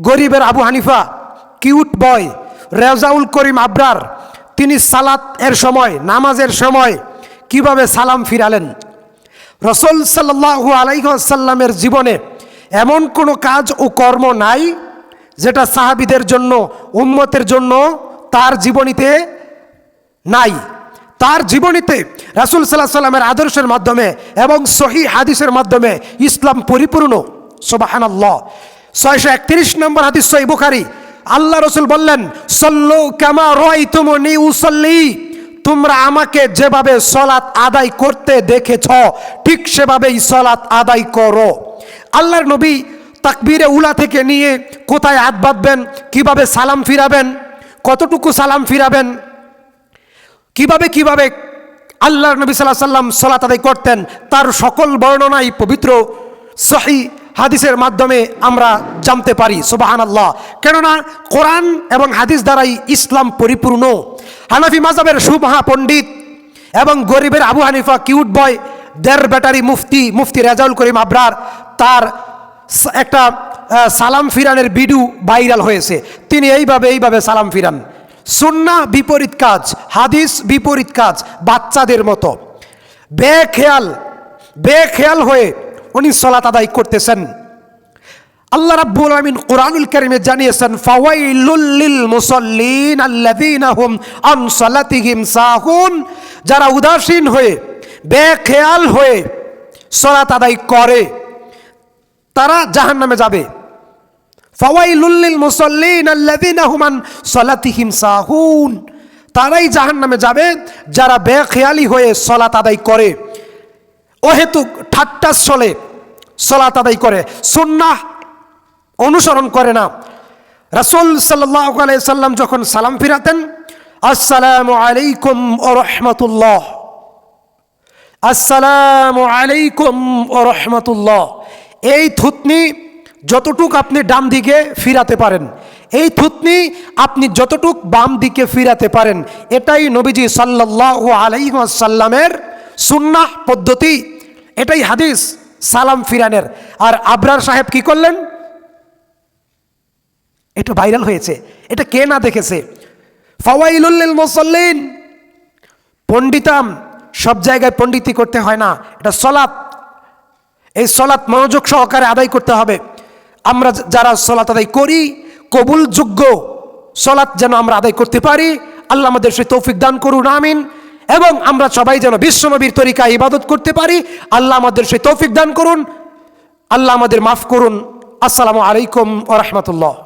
গরিবের Abu Hanifa, cute boy, Rezaul Karim Abrar, তিনি সালাত এর সময়, নামাজের সময় কীভাবে সালাম ফিরালেন? রসল সাল্লাহু আলাইসাল্লামের জীবনে এমন কোনো কাজ ও কর্ম নাই যেটা সাহাবিদের জন্য, উম্মতের জন্য তার জীবনীতে নাই। তার জীবনীতে রাসুল সাল্লাহ সাল্লামের আদর্শের মাধ্যমে এবং সহি হাদিসের মাধ্যমে ইসলাম পরিপূর্ণ। সোবাহানাল্লাহ। ছয়শো একত্রিশ নম্বর হাদিস সহি বুখারি। আল্লাহ রসুল বললেন, সল্লু কামা রয় তুমনি উসল্লি। তোমরা আমাকে যেভাবে সলাৎ আদায় করতে দেখেছ, ঠিক সেভাবেই সলাৎ আদায় করো। আল্লাহর নবী তাকবীরে উলা থেকে নিয়ে কোথায় হাত বাঁধবেন, কীভাবে সালাম ফিরাবেন, কতটুকু সালাম ফিরাবেন, কীভাবে কীভাবে আল্লাহ নবী সাল্লাহ সাল্লাম সলাত আদায় করতেন, তার সকল বর্ণনাই পবিত্র, সহি হাদিসের মাধ্যমে আমরা জানতে পারি সুবাহান আল্লাহ কেননা কোরআন এবং হাদিস দ্বারাই ইসলাম পরিপূর্ণ। হানাফি মাজাবের সুমহা পণ্ডিত এবং গরিবের আবু হানিফা কিউট বয় দের ব্যাটারি মুফতি মুফতি রেজাউল করিম আবরার, তার একটা সালাম ফিরানের ভিডিও ভাইরাল হয়েছে। তিনি এইভাবে এইভাবে সালাম ফিরান। সুন্না বিপরীত কাজ, হাদিস বিপরীত কাজ, বাচ্চাদের মতো। বেখেয়াল বেখেয়াল হয়ে উনি সলাত আদায় করতেছেন। আল্লাহ রাব্বুল আমিন কোরআনুল কারীমে জানিয়েছেন, ফাওয়াইলুল লিল মুসাল্লিন আল্লাযীনা হুম আন সালাতিহিম সাহুন। যারা উদাসীন হয়ে, বেখেয়াল হয়ে সলাত আদায় করে, তারা জাহান্নামে যাবে। ফাওয়াইলুল লিল মুসাল্লিন আল্লাযীনা হুম আন সালাতিহিম সাহুন। তারাই জাহান্নামে যাবে, যারা বেখেয়ালি হয়ে সলাত আদায় করে। অহেতুক ঠাট্টা চলে সলাত আদায় করে, সুন্নাহ অনুসরণ করে না। রাসূল সাল্লাম যখন সালাম ফিরাতেন, আসসালামু আলাইকুম ও রহমতুল্লাহ। আসসালামু আলাইকুম ও রহমতুল্লাহ। এই থুতনি যতটুক আপনি ডান দিকে ফিরাতে পারেন, এই থুতনি আপনি যতটুক বাম দিকে ফিরাতে পারেন, এটাই নবীজি সাল্লাহ আলাইসাল্লামের সুন্নাহ পদ্ধতি, এটাই হাদিস। সালাম ফিরানের। আর আবরার সাহেব কি করলেন? এটা ভাইরাল হয়েছে। এটা কে না দেখেছে? ফাওয়াইলুল্লিল মুসল্লিন। পণ্ডিতাম, সব জায়গায় পণ্ডিতি করতে হয় না। এটা সলাৎ। এই সলাৎ মনোযোগ সহকারে আদায় করতে হবে। আমরা যারা সলাৎ আদায় করি, কবুলযোগ্য সলাৎ যেন আমরা আদায় করতে পারি, আল্লাহ আমাদের সে তৌফিক দান করুন, আমিন। এবং আমরা সবাই যেন বিশ্বনবীর তরিকা ইবাদত করতে পারি। আল্লাহ আমাদের সেই তৌফিক দান করুন। আল্লাহ আমাদের মাফ করুন। আসসালামু আলাইকুম ও রহমতুল্লাহ।